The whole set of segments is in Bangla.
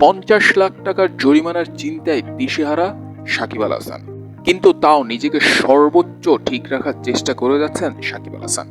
পঞ্চাশ লাখ টাকার জরিমানার চিন্তায় দিশেহারা সাকিব আল হাসান। কিন্তু তাও নিজেকে সর্বোচ্চ ঠিক রাখার চেষ্টা করে যাচ্ছেন সাকিব আল হাসান।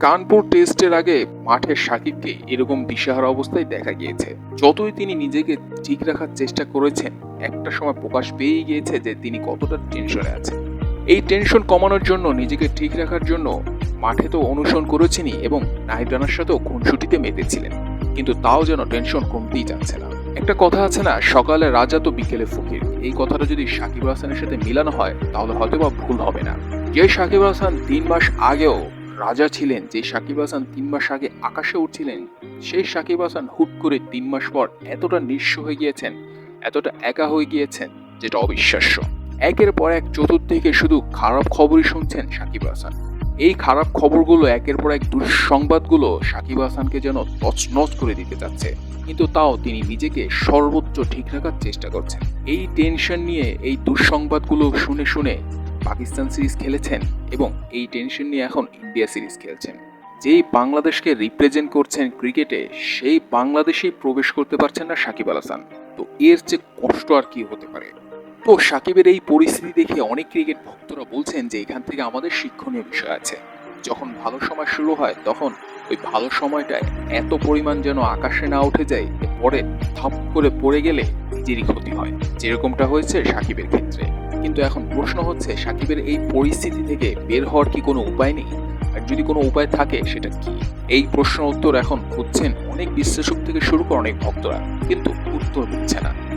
কানপুর টেস্টের আগে মাঠে সাকিবকে এরকম দিশেহারা অবস্থায় দেখা গিয়েছে। যতই তিনি নিজেকে ঠিক রাখার চেষ্টা করেছেন, একটা সময় প্রকাশ পেয়েই গিয়েছে যে তিনি কতটা টেনশনে আছেন। এই টেনশন কমানোর জন্য নিজেকে ঠিক রাখার জন্য মাঠে তো অনুসরণ করেছেনই এবং নাহিদ রানার সাথেও খুনসুটিতে মেতেছিলেন। কিন্তু তাও যেন টেনশন কমতেই যাচ্ছে না। একটা কথা আছে না, সকালে রাজা তো বিকেলে ফকির। এই কথাটা যদি সাকিব হাসানের সাথে মিলানো হয়, তাহলে হয়তো বা ভুল হবে না। যে সাকিব হাসান তিন মাস আগেও রাজা ছিলেন, যে সাকিব হাসান তিন মাস আগে আকাশে উঠছিলেন, সেই সাকিব হাসান হুট করে তিন মাস পর এতটা নিঃস্ব হয়ে গিয়েছেন, এতটা একা হয়ে গিয়েছেন, যেটা অবিশ্বাস্য। একের পর এক চতুর্দিকে শুধু খারাপ খবরই শুনছেন সাকিব হাসান। এই খারাপ খবরগুলো একের পর এক দুঃসংবাদগুলো সাকিব হাসানকে যেন তছনছ করে দিতে যাচ্ছে কিন্তু তাও তিনি নিজেকে সর্বোচ্চ ঠিক রাখার চেষ্টা করছেন। এই টেনশন নিয়ে, এই দুঃসংবাদগুলো শুনে শুনে পাকিস্তান সিরিজ খেলেছেন এবং এই টেনশন নিয়ে এখন ইন্ডিয়া সিরিজ খেলছেন। যেই বাংলাদেশকে রিপ্রেজেন্ট করছেন ক্রিকেটে, সেই বাংলাদেশেই প্রবেশ করতে পারছেন না সাকিব আল হাসান। তো এর যে কষ্ট আর কি হতে পারে? তো সাকিবের এই পরিস্থিতি দেখে অনেক ক্রিকেট ভক্তরা বলছেন যে এখান থেকে আমাদের শিক্ষণীয় বিষয় আছে। যখন ভালো সময় শুরু হয়, তখন ওই ভালো সময়টায় এত পরিমাণ যেন আকাশে না উঠে যায় পরে থাপ করে পড়ে গেলে নিজেরই ক্ষতি হয়। যেরকমটা হয়েছে সাকিবের ক্ষেত্রে। কিন্তু এখন প্রশ্ন হচ্ছে, সাকিবের এই পরিস্থিতি থেকে বের হওয়ার কি কোনো উপায় নেই? আর যদি কোনো উপায় থাকে, সেটা কি? এই প্রশ্ন উত্তর এখন খুঁজছেন অনেক বিশ্লেষক থেকে শুরু করে অনেক ভক্তরা, কিন্তু উত্তর মিলছে না।